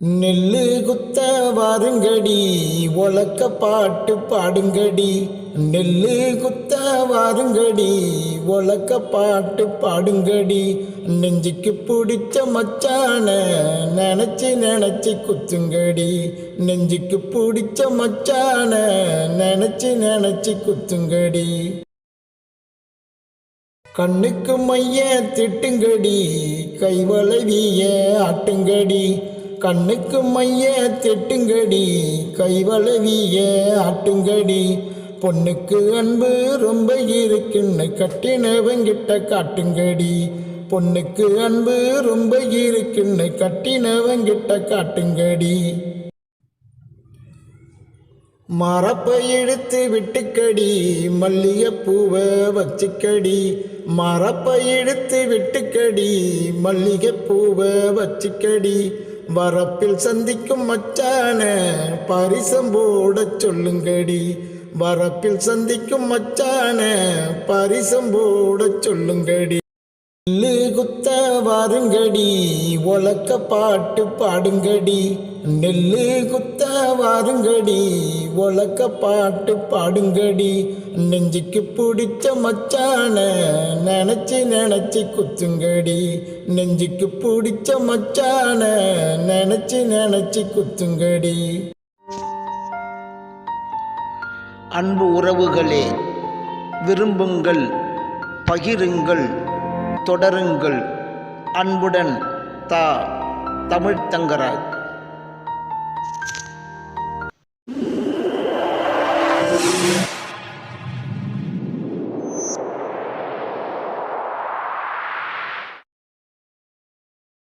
நெல்லு குத்த வாருங்கடி உலக்க பாட்டு பாடுங்கடி. நெல்லு குத்த வாருங்கடி உலக்க பாட்டு பாடுங்கடி. நெஞ்சுக்கு பிடிச்ச மச்சான நினச்சி நினச்சி குத்துங்கடி. நெஞ்சுக்கு பிடிச்ச மச்சான நினச்சி நினச்சி குத்துங்கடி. கண்ணுக்கு மைய திட்டுங்கடி கைவளவிய ஆட்டுங்கடி. கண்ணுக்கு மைய திட்டுங்கடி கைவளவிய ஆட்டுங்கடி. பொண்ணுக்கு அன்பு ரொம்ப இருக்குன்னு கட்டினவங்கிட்ட காட்டுங்கடி. பொண்ணுக்கு அன்பு ரொம்ப இருக்குன்னு கட்டினவங்கிட்ட காட்டுங்கடி. மரப்பை இழுத்து விட்டுக்கடி மல்லிகைப்பூவை வச்சுக்கடி. மரப்பை இழுத்து விட்டுக்கடி மல்லிகைப்பூவை வச்சுக்கடி. வரப்பில் சந்திக்கும் மச்சான பரிசம் போட சொல்லுங்கடி. வரப்பில் சந்திக்கும் மச்சான பரிசம் போட சொல்லுங்கடி. வாருங்கடி உலக்க பாட்டு பாடுங்கடி நெல்லு குத்த வாருங்கடி உலக்க பாட்டு பாடுங்கடி நெஞ்சுக்கு பிடிச்ச மச்சான நினச்சி நினச்சி குத்துங்கடி நெஞ்சுக்கு பிடிச்ச மச்சான நினச்சி நினச்சி குத்துங்கடி. அன்பு உறவுகளே விரும்புங்கள் பகிருங்கள் தொடருங்கள். அன்புடன் தா தமிழ் தங்கராஜ் Thank you.